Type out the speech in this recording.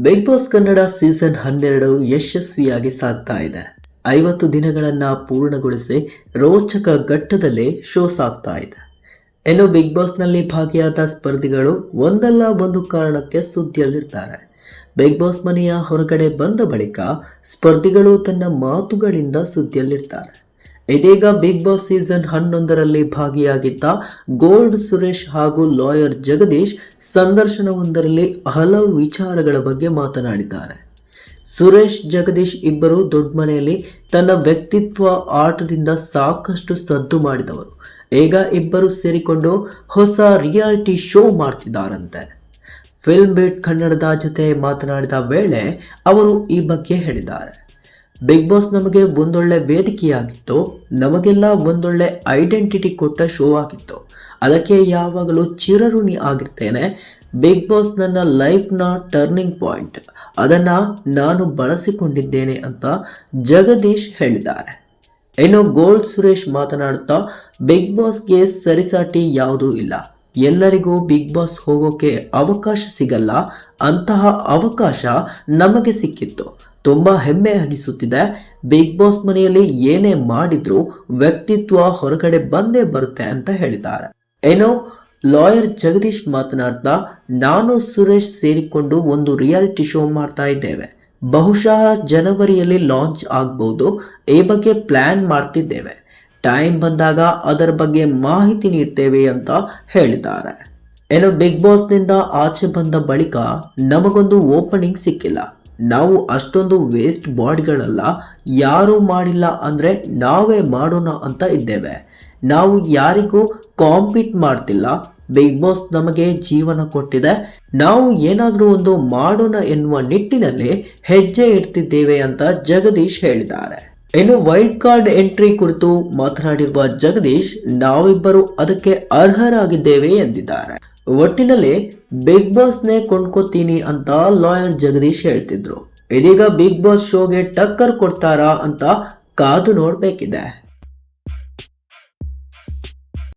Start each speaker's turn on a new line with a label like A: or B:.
A: Big boss Kannada season ಹನ್ನೆರಡು ಯಶಸ್ವಿಯಾಗಿ ಸಾಗ್ತಾ ಇದೆ. ಐವತ್ತು ದಿನಗಳನ್ನ ಪೂರ್ಣಗೊಳಿಸಿ ರೋಚಕ ಘಟ್ಟದಲ್ಲಿ ಶೋ ಸಾಗ್ತಾ ಇದೆ. ಇನ್ನು ಬಿಗ್ ಬಾಸ್ನಲ್ಲಿ ಭಾಗಿಯಾದ ಸ್ಪರ್ಧಿಗಳು ಒಂದಲ್ಲ ಒಂದು ಕಾರಣಕ್ಕೆ ಸುದ್ದಿಯಲ್ಲಿರ್ತಾರೆ. ಬಿಗ್ ಬಾಸ್ ಮನೆಯ ಹೊರಗಡೆ ಬಂದ ಬಳಿಕ ಸ್ಪರ್ಧಿಗಳು ತನ್ನ ಮಾತುಗಳಿಂದ ಸುದ್ದಿಯಲ್ಲಿರ್ತಾರೆ. ಇದೀಗ ಬಿಗ್ ಬಾಸ್ ಸೀಸನ್ ಹನ್ನೊಂದರಲ್ಲಿ ಭಾಗಿಯಾಗಿದ್ದ ಗೋಲ್ಡ್ ಸುರೇಶ್ ಹಾಗೂ ಲಾಯರ್ ಜಗದೀಶ್ ಸಂದರ್ಶನವೊಂದರಲ್ಲಿ ಹಲವು ವಿಚಾರಗಳ ಬಗ್ಗೆ ಮಾತನಾಡಿದ್ದಾರೆ. ಸುರೇಶ್, ಜಗದೀಶ್ ಇಬ್ಬರು ದೊಡ್ಡ ಮನೆಯಲ್ಲಿ ತನ್ನ ವ್ಯಕ್ತಿತ್ವ ಆಟದಿಂದ ಸಾಕಷ್ಟು ಸದ್ದು ಮಾಡಿದವರು. ಈಗ ಇಬ್ಬರು ಸೇರಿಕೊಂಡು ಹೊಸ ರಿಯಾಲಿಟಿ ಶೋ ಮಾಡ್ತಿದ್ದಾರಂತೆ. ಫಿಲ್ಮ್ ಬೀಟ್ ಕನ್ನಡದ ಜೊತೆ ಮಾತನಾಡಿದ ವೇಳೆ ಅವರು ಈ ಬಗ್ಗೆ ಹೇಳಿದ್ದಾರೆ. ಬಿಗ್ ಬಾಸ್ ನಮಗೆ ಒಂದೊಳ್ಳೆ ವೇದಿಕೆಯಾಗಿತ್ತು, ನಮಗೆಲ್ಲ ಒಂದೊಳ್ಳೆ ಐಡೆಂಟಿಟಿ ಕೊಟ್ಟ ಶೋ ಆಗಿತ್ತು. ಅದಕ್ಕೆ ಯಾವಾಗಲೂ ಚಿರಋಣಿ ಆಗಿರ್ತೇನೆ. ಬಿಗ್ ಬಾಸ್ ನನ್ನ ಲೈಫ್ನ ಟರ್ನಿಂಗ್ ಪಾಯಿಂಟ್ ಅದನ್ನು ನಾನು ಬಳಸಿಕೊಂಡಿದ್ದೇನೆ ಅಂತ ಜಗದೀಶ್ ಹೇಳಿದ್ದಾರೆ. ಇನ್ನು ಗೋಲ್ಡ್ ಸುರೇಶ್ ಮಾತನಾಡುತ್ತಾ ಬಿಗ್ ಬಾಸ್ಗೆ ಸರಿಸಾಟಿ ಯಾವುದೂ ಇಲ್ಲ. ಎಲ್ಲರಿಗೂ ಬಿಗ್ ಬಾಸ್ ಹೋಗೋಕೆ ಅವಕಾಶ ಸಿಗಲ್ಲ. ಅಂತಹ ಅವಕಾಶ ನಮಗೆ ಸಿಕ್ಕಿತ್ತು. ತುಂಬಾ ಹೆಮ್ಮೆ ಅನಿಸುತ್ತಿದೆ. ಬಿಗ್ ಬಾಸ್ ಮನೆಯಲ್ಲಿ ಏನೇ ಮಾಡಿದ್ರೂ ವ್ಯಕ್ತಿತ್ವ ಹೊರಗಡೆ ಬಂದೇ ಬರುತ್ತೆ ಅಂತ ಹೇಳಿದ್ದಾರೆ. ಏನೋ ಲಾಯರ್ ಜಗದೀಶ್ ಮಾತನಾಡ್ತಾ, ನಾನು ಸುರೇಶ್ ಸೇರಿಕೊಂಡು ಒಂದು ರಿಯಾಲಿಟಿ ಶೋ ಮಾಡ್ತಾ ಇದ್ದೇವೆ. ಬಹುಶಃ ಜನವರಿಯಲ್ಲಿ ಲಾಂಚ್ ಆಗ್ಬೋದು. ಈ ಬಗ್ಗೆ ಪ್ಲಾನ್ ಮಾಡ್ತಿದ್ದೇವೆ. ಟೈಮ್ ಬಂದಾಗ ಅದರ ಬಗ್ಗೆ ಮಾಹಿತಿ ನೀಡ್ತೇವೆ ಅಂತ ಹೇಳಿದ್ದಾರೆ. ಏನೋ ಬಿಗ್ ಬಾಸ್ನಿಂದ ಆಚೆ ಬಂದ ಬಳಿಕ ನಮಗೊಂದು ಓಪನಿಂಗ್ ಸಿಕ್ಕಿಲ್ಲ. ನಾವು ಅಷ್ಟೊಂದು ವೇಸ್ಟ್ ಬಾಡಿಗಳಲ್ಲ ಯಾರೂ ಮಾಡಿಲ್ಲ ಅಂದರೆ ನಾವೇ ಮಾಡೋಣ ಅಂತ ಇದ್ದೇವೆ. ನಾವು ಯಾರಿಗೂ ಕಾಂಪೀಟ್ ಮಾಡ್ತಿಲ್ಲ. ಬಿಗ್ ಬಾಸ್ ನಮಗೆ ಜೀವನ ಕೊಟ್ಟಿದೆ. ನಾವು ಏನಾದರೂ ಒಂದು ಮಾಡೋಣ ಎನ್ನುವ ನಿಟ್ಟಿನಲ್ಲಿ ಹೆಜ್ಜೆ ಇಡ್ತಿದ್ದೇವೆ ಅಂತ ಜಗದೀಶ್ ಹೇಳಿದ್ದಾರೆ. ಇನ್ನು ವೈಲ್ಡ್ ಕಾರ್ಡ್ ಎಂಟ್ರಿ ಕುರಿತು ಮಾತನಾಡಿರುವ ಜಗದೀಶ್, ನಾವಿಬ್ಬರು ಅದಕ್ಕೆ ಅರ್ಹರಾಗಿದ್ದೇವೆ ಎಂದಿದ್ದಾರೆ. ಒಟ್ಟಿನಲ್ಲಿ ಬಿಗ್ ಬಾಸ್ನೇ ಕೊಂಡ್ಕೋತೀನಿ ಅಂತ ಲಾಯರ್ ಜಗದೀಶ್ ಹೇಳ್ತಿದ್ರು. ಇದೀಗ ಬಿಗ್ ಬಾಸ್ ಶೋಗೆ ಟಕ್ಕರ್ ಕೊಡ್ತಾರಾ ಅಂತ ಕಾದು ನೋಡ್ಬೇಕಿದೆ.